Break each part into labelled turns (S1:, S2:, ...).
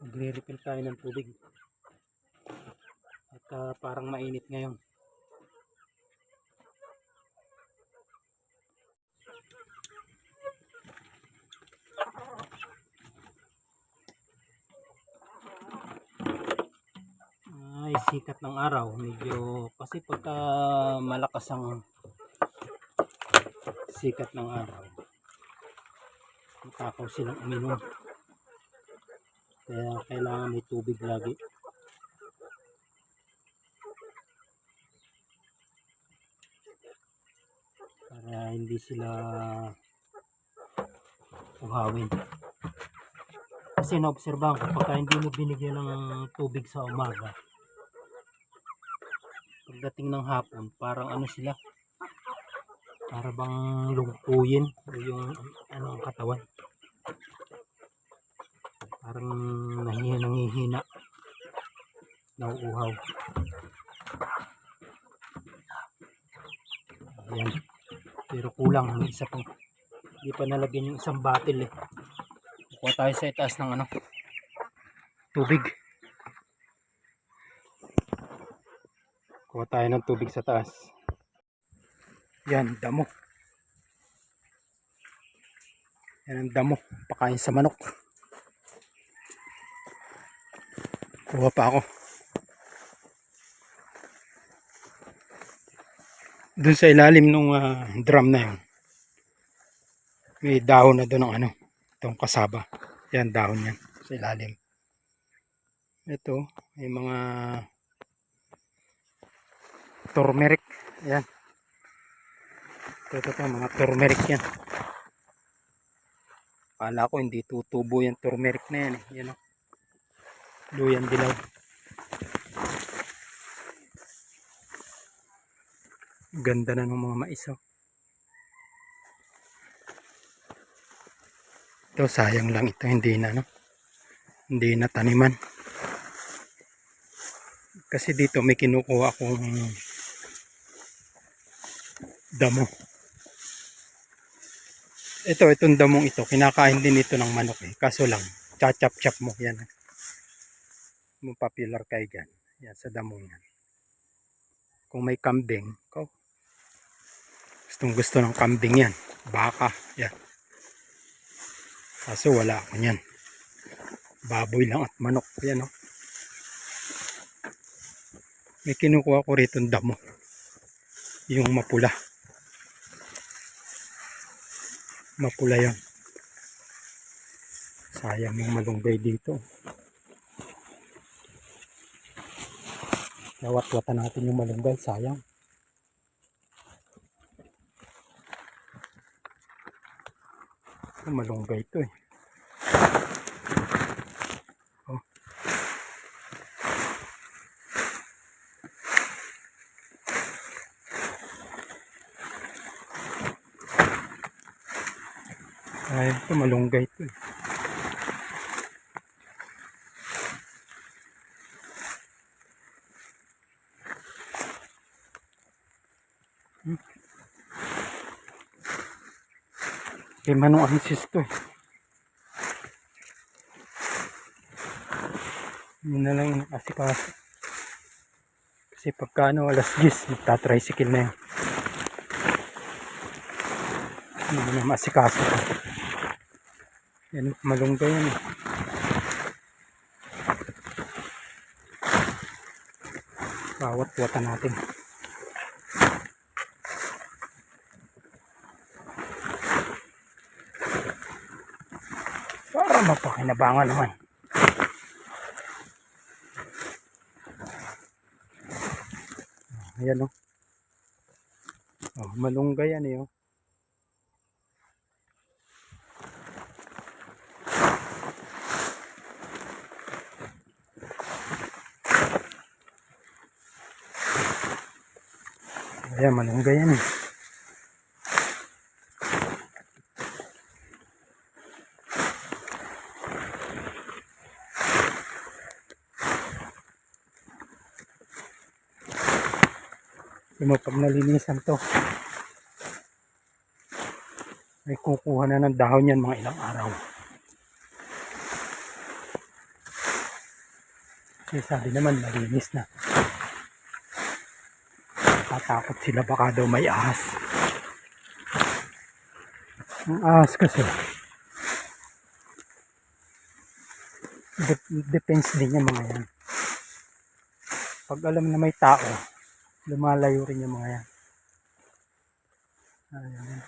S1: Magre-refill tayo ng tubig. At ah, parang mainit ngayon. Ay, sikat ng araw. Medyo, kasi pagka malakas ang sikat ng araw, matakaw silang uminom. Kaya kailangan may tubig lagi. Para hindi sila uhawin. Kasi naobserbahan ko, pagka hindi mo binigyan ng tubig sa umaga, pagdating ng hapon, parang ano sila, para bang lungkuyin yung ano ang katawan. Parang nahihina, nangihina. Nauuhaw. Ayan. Pero kulang. May isa pang hindi pa nalagyan yung isang bottle eh. Kuha tayo sa itaas ng ano. Tubig. Kuha tayo ng tubig sa taas. Yan, damo. Yan ang damo. Pakain sa manok. Kuha pa ako. Doon sa ilalim ng drum na yun. May dahon na doon ng ano. Itong kasaba. Yan, dahon yan. Sa ilalim. Ito, may mga turmeric. Yan. Ito, ito, ito, mga turmeric yan. Kala ko hindi tutubo yung turmeric na yan. Eh. Yan o. Luyan dilaw. Ganda na ng mga mais oh. Ito sayang lang ito hindi na no. Hindi na taniman. Kasi dito may kinukuha akong damo. Ito, itong damong ito, kinakain din ito ng manok eh. Kaso lang, chachap-chap mo. Yan. Oh mo popular kay gan. Yan sa damo yan. Kung may kambing, ko. Gustong gusto ng kambing yan. Baka, yan. Kaso wala ako yan. Baboy lang at manok. Yan oh. May kinukuha ko rito damo. Yung mapula. Mapula yan. Sayang yung malunggay dito. Nawat-watan natin yung malunggay, sayang. Malunggay ito eh. Oh. Ay, ito malunggay ito eh. Kay Manong Ansis to eh. Yun na lang yung asikaso. Kasi pagka ano, alas 10, magta-tricycle na yun. Hindi na masikaso. Yan, malunggay yan eh. Bawat-watan natin. Para mapakinabangan naman. Ayan o. Oh, malunggay yan eh. Oh. Ayan, malunggay yan eh. Yung pag nalinisan to, ay kukuha na ng dahon yan mga ilang araw. Kasi sabi naman, malinis na. Tatakot sila baka daw may ahas. Ang ahas kasi. Dep- depends din yung mga yan. Pag alam na may tao, lumalayo rin yung mga yan. Ayan.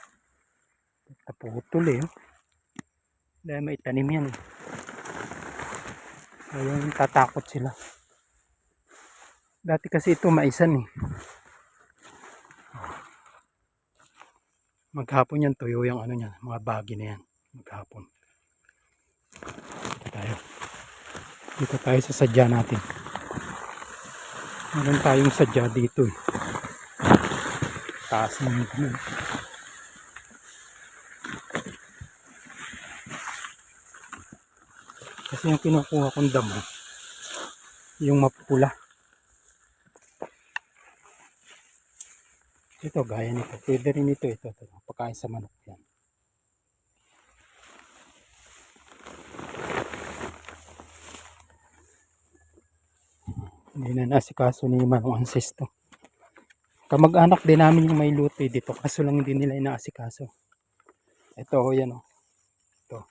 S1: Naputol eh. oh. Dahil may tanim yan. eh. Ayun, tatakot sila. Dati kasi ito maisan eh. Maghapon yan, tuyo yung ano niya, mga bagi na yan. Maghapon. Dito tayo. Dito tayo sa sadya natin. Meron tayong sadya dito eh. Taas ng ganun. Kasi yung kinukuha kong damo, yung mapula. Ito, gaya nito. Pwede rin ito. Ito, ito. Pagkain sa manok Hindi na nasikaso ni Manong Ansesto. Kamag-anak din namin yung may luto eh dito. Kaso lang hindi nila inaasikaso. Ito, oh, yan oh. Ito.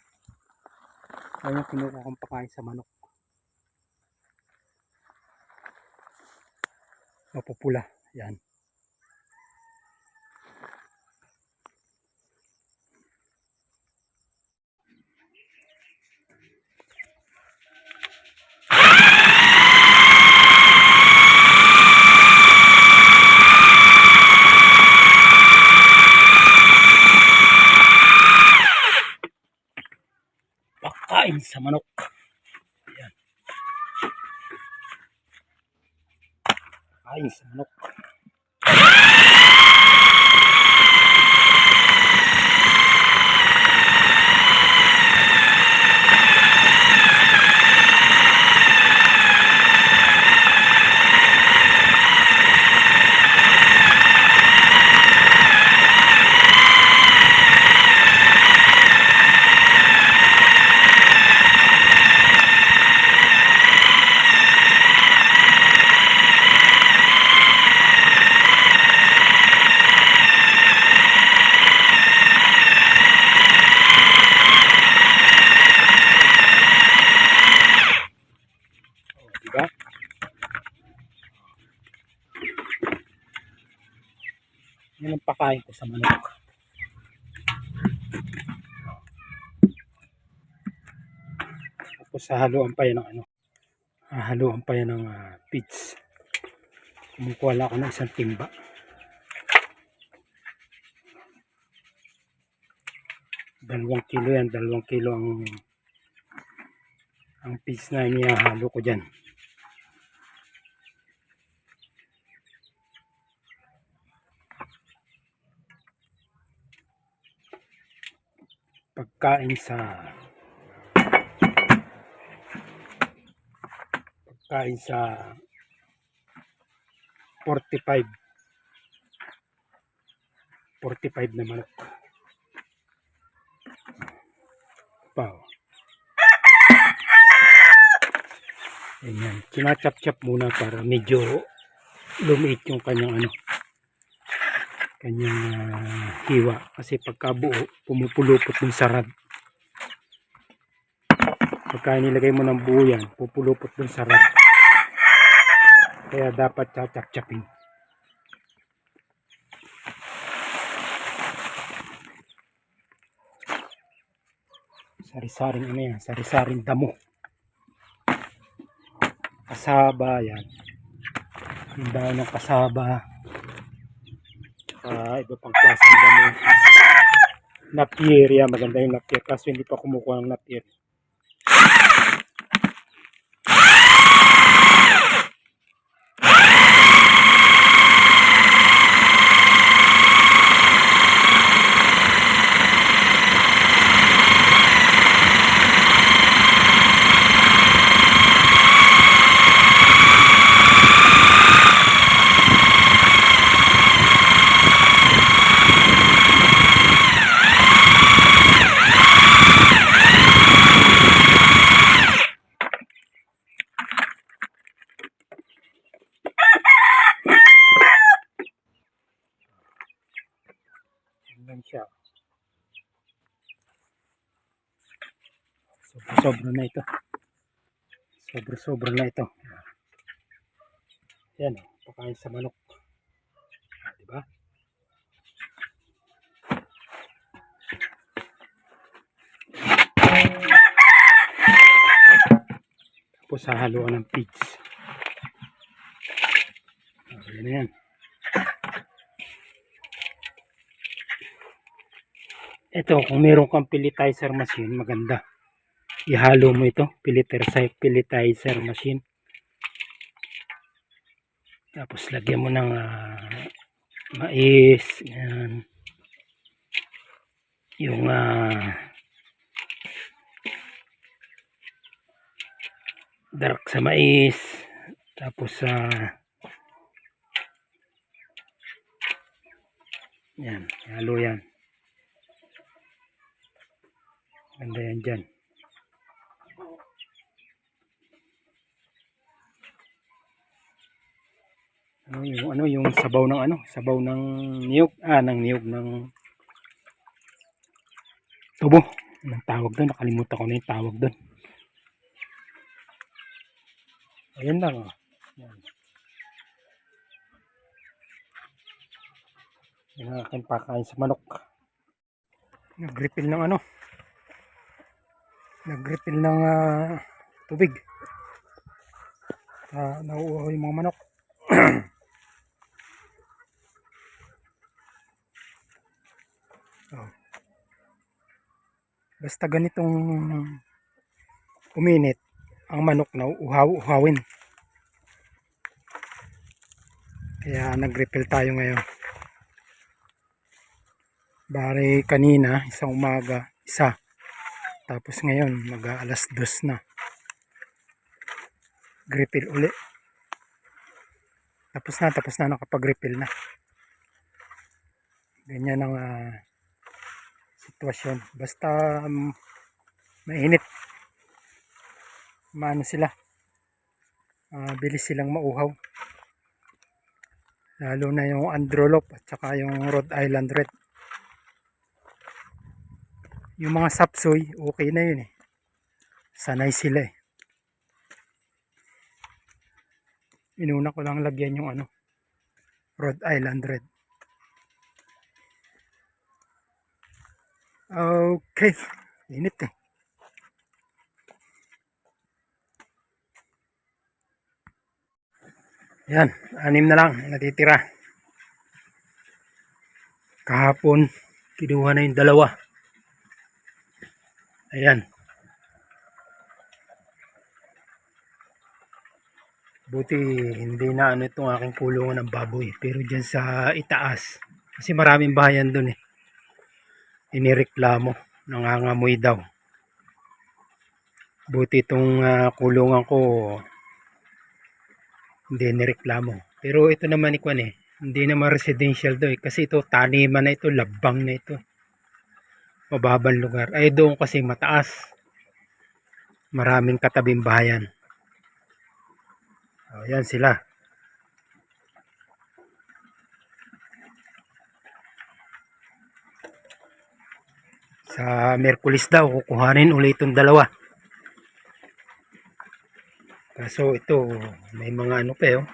S1: Ayun yung kinuha kong pakain sa manok. Mapupula. Yan. Pakain sa manok. Yan. Pakain sa manok. Oh, diba? Pakain ko sa manok. Tapos hahaluan pa yan ng ano. Hahaluan pa yan ng ah, feeds. Kumukuha lang ako ng isang timba. Dalawang kilo yan. Dalawang kilo ang ang feeds na inihahalo ko dyan. Pagkain sa pagkain sa 45 45 na manok. Wow. Ayan. Kinachap-chap muna para medyo lumiit yung kanyang ano kanyang ah, hiwa. Kasi pagka buo pumupulupot yung sarad pagka nilagay mo ng buo yan pupulupot yung sarad kaya dapat chachap-chapin sari-saring ano yan? Sari-saring damo. Kasaba yan. Yung daon ng kasaba ah iba pang klaseng damo. Napier yan maganda yung napier kaso hindi pa kumukuha ng napier Sobra-sobra na ito. Sobra-sobra na ito. Yan, oh, pakain sa manok. Ah, di ba? Tapos hahaluan ng pigs. Ah, yan na yan. Ito, kung meron kang pelletizer machine, maganda. Ihalo mo ito, pelletizer, pelletizer machine. Tapos lagyan mo ng ah, mais, yan. Yung ah, dark sa mais. Tapos sa yan, halo yan. Ganda yan dyan. Yung ano yung sabaw ng ano? Sabaw ng niyog, ah ng niyog ng tubo. Anong tawag doon? Nakalimutan ko na yung tawag doon. Ayan lang. Oh. Yan. Yan ang aking pakain sa manok. Nag-refill ng ano? Nag-refill ng ah, tubig. Uh, nauuhaw yung mga manok. Oh. Basta ganitong uminit, ang manok na uhaw-uhawin. Kaya nag-refill tayo ngayon. Bari kanina, isang umaga, isa. Tapos ngayon, mag alas dos na. Refill uli. Tapos na, tapos na nakapag-refill na. Ganyan ang ah, sitwasyon. Basta um, mainit. Maano sila. Ah, bilis silang mauhaw. Lalo na yung Androlop at saka yung Rhode Island Red. Yung mga sapsoy, okay na yun eh. Sanay sila eh. Inuna ko lang lagyan yung ano, Rhode Island Red. Okay. Init eh. Yan, anim na lang natitira. Kahapon, kinuha na yung dalawa. Ayan. Buti hindi na ano itong aking kulungan ng baboy. Pero dyan sa itaas. Kasi maraming bahayan dun eh. Inireklamo. Nangangamoy daw. Buti itong ah, kulungan ko hindi nireklamo. Pero ito naman ikwan eh. Hindi naman residential daw eh. Kasi ito taniman na ito. Labang na ito. Mababang lugar. Ay doon kasi mataas. Maraming katabing bahayan. Oh, yan sila. Sa Merkulis daw, kukuhanin ulit itong dalawa. Kaso ito, may mga ano pa eh. oh.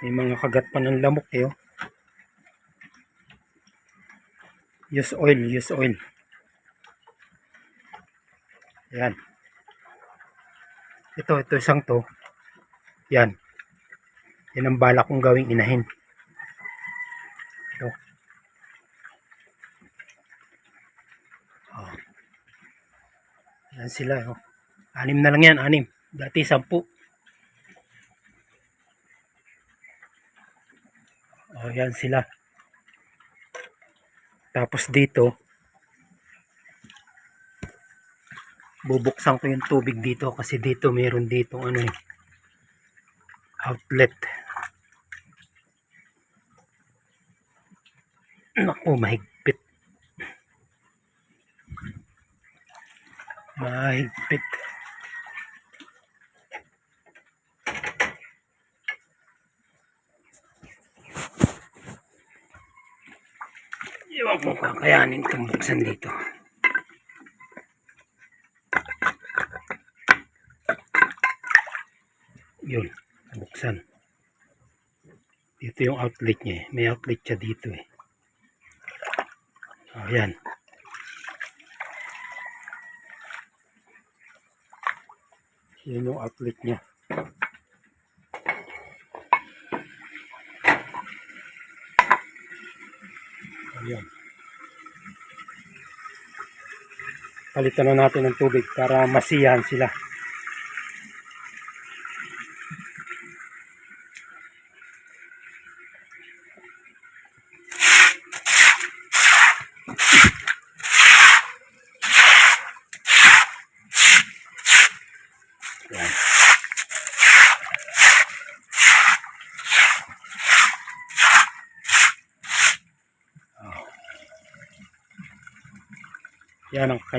S1: May mga kagat pa ng lamok eh. oh. Use oil, use oil. Yan. Ito, ito isang to. Yan. Yan ang bala kong gawing inahin. Ito. Oh. Yan sila. Oh. Anim na lang yan, anim. Dati sampu. Oh, yan sila. Tapos dito, bubuksan ko yung tubig dito kasi dito meron dito ano eh, outlet. Naku, mahigpit. Mahigpit. Ewan ko kakayanin itong buksan dito. Yun, buksan. Dito yung outlet niya eh. May outlet siya dito eh. Ayan. Yun yung outlet niya. Ayan. Palitan na natin ng tubig para masiyahan sila.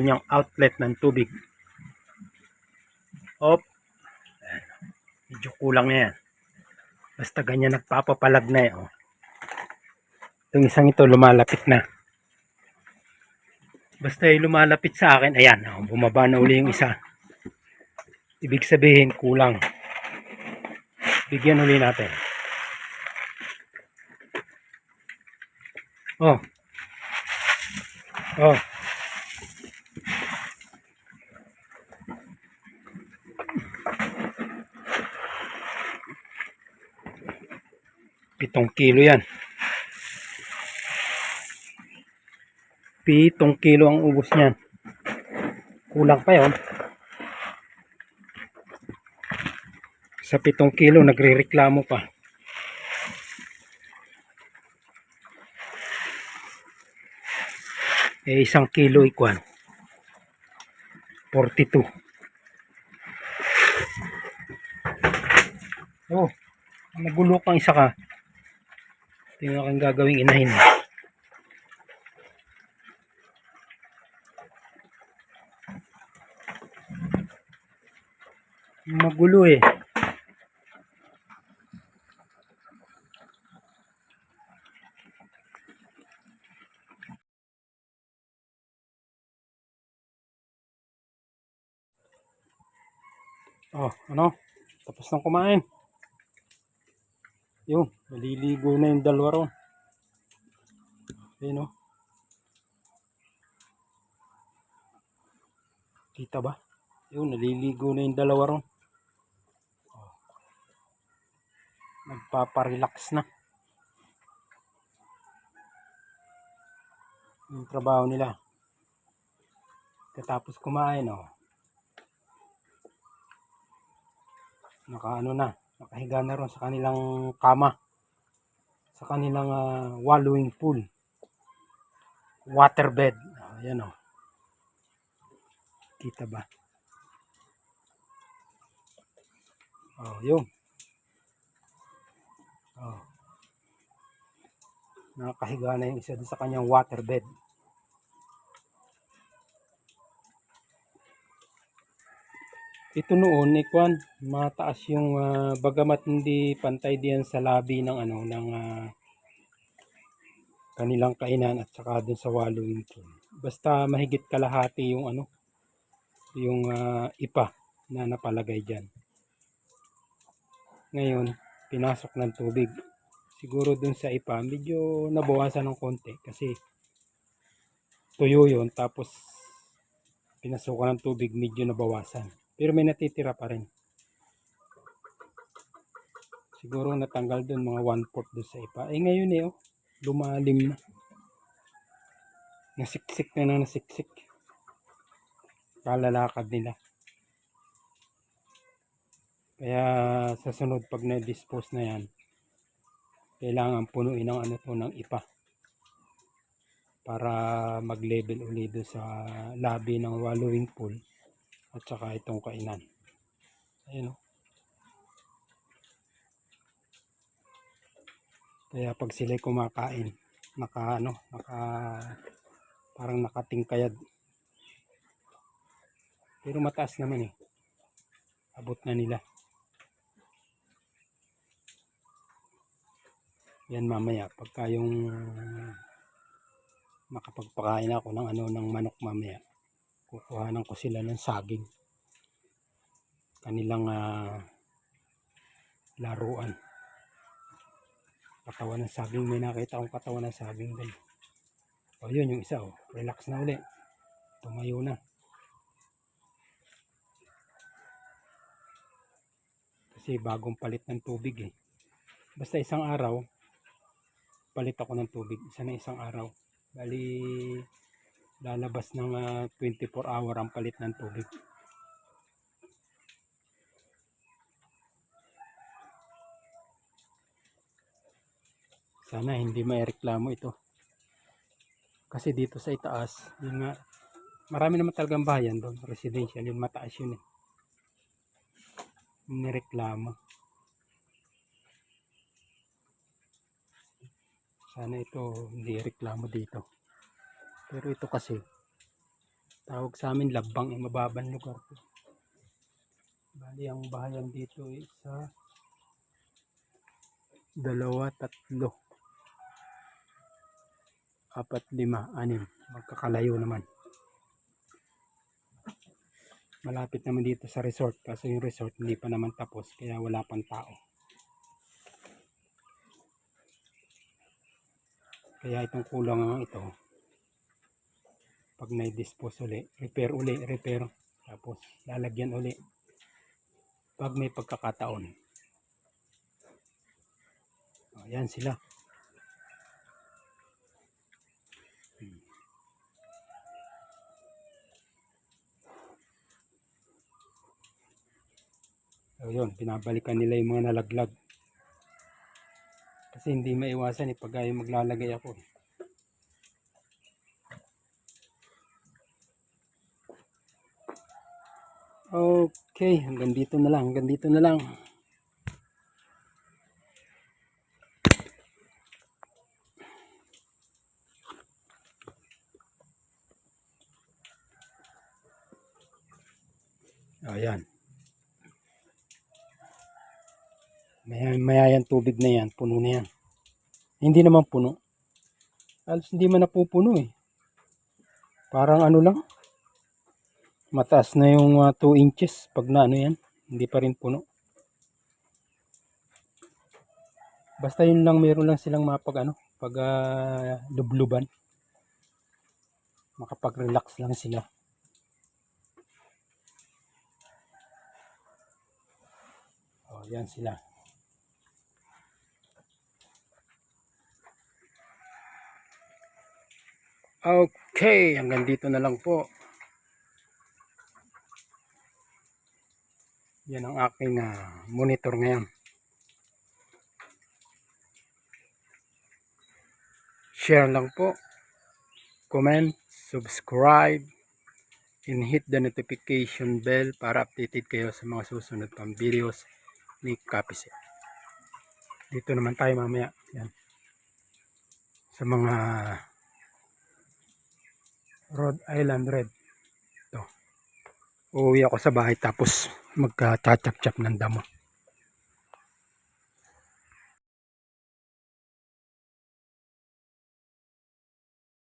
S1: Kanyang outlet ng tubig. Op. Medyo kulang na yan. Basta ganyan nagpapapalag na eh. Oh. Itong isang ito lumalapit na. Basta yung lumalapit sa akin, ayan, oh, bumaba na uli yung isa. Ibig sabihin, kulang. Bigyan uli natin. Oh. Oh. Pitong kilo yan. Pitong kilo ang ubos niyan. Kulang pa yon. Sa pitong kilo, nagre-reklamo pa. Eh, isang kilo ikwan. 42. Oh, nagulo kang isa ka. Tingnan kang gagawing inahin. Magulo eh. Oh, ano? Tapos nang kumain. Yun, naliligo na yung dalawa ron. Ayun oh. Kita ba? Yun, naliligo na yung dalawa ron. Oh. Nagpaparelax na. Yung trabaho nila. Katapos kumain, oh. Nakaano na, nakahiga na ron sa kanilang kama. Sa kanilang ah, wallowing pool. Waterbed. Ayan, oh. Kita ba? Oh, yun. Oh. Nakahiga na yung isa sa kanyang waterbed. Ito noon, Ikwan, mataas yung ah, bagamat hindi pantay diyan sa labi ng ano ng ah, kanilang kainan at saka dun sa wallowing pool. Basta mahigit kalahati yung ano yung ah, ipa na napalagay diyan. Ngayon, pinasok ng tubig. Siguro dun sa ipa, medyo nabawasan ng konti kasi tuyo yun tapos pinasukan ng tubig medyo nabawasan. Pero may natitira pa rin. Siguro natanggal dun mga 1/4 dun sa ipa. Eh ngayon eh, oh, lumalim na. Nasiksik na na nasiksik. Kalalakad nila. Kaya sa sunod pag na-dispose na yan, kailangan punuin ng ano to ng ipa para mag-level uli doon sa labi ng wallowing pool at saka itong kainan. Ayun oh. Kaya pag sila kumakain, naka ano, naka parang nakatingkayad. Pero mataas naman eh. Abot na nila. Yan mamaya pagka yung nakapagpakain ako ng ano ng manok mamaya. Kukuhanan ko sila ng saging. Kanilang ah, laruan. Katawan ng saging. May nakita akong katawan ng saging doon. O yun yung isa oh. Relax na uli. Tumayo na. Kasi bagong palit ng tubig eh. Basta isang araw, palit ako ng tubig. Isa na isang araw. Bali, lalabas ng ah, 24 hour ang palit ng tubig. Sana hindi maireklamo ito. Kasi dito sa itaas, yun nga, marami naman talagang bayan doon, residential, yun mataas yun eh. Nireklamo. Sana ito hindi reklamo dito. Pero ito kasi, tawag sa amin labang, eh, mababang lugar to. Bali, ang bahayan dito isa, dalawa, tatlo, apat, lima, anim. Magkakalayo naman. Malapit naman dito sa resort. Kaso yung resort hindi pa naman tapos. Kaya wala pang tao. Kaya itong kulang ito. Pag na-dispose uli, repair uli, repair. Tapos lalagyan uli. Pag may pagkakataon. O, yan sila. So yun, pinabalikan nila yung mga nalaglag. Kasi hindi maiwasan eh, pag maglalagay ako eh. Okay, hanggang dito na lang, hanggang dito na lang. Ayan. May, mayayan tubig na yan, puno na yan. Hindi naman puno. Alos hindi man napupuno eh. Parang ano lang. Mataas na yung 2 inches pag na ano yan. Hindi pa rin puno. Basta yun lang meron lang silang mapag ano, pag ah, lubluban. Makapag-relax lang sila. Oh, yan sila. Okay, hanggang dito na lang po. Yan ang aking ah, monitor ngayon. Share lang po. Comment, subscribe, and hit the notification bell para updated kayo sa mga susunod pang videos ni Kapiset. Dito naman tayo mamaya. Yan. Sa mga Rhode Island Red. Ito. Uuwi ako sa bahay tapos magka-chap-chap ng damo.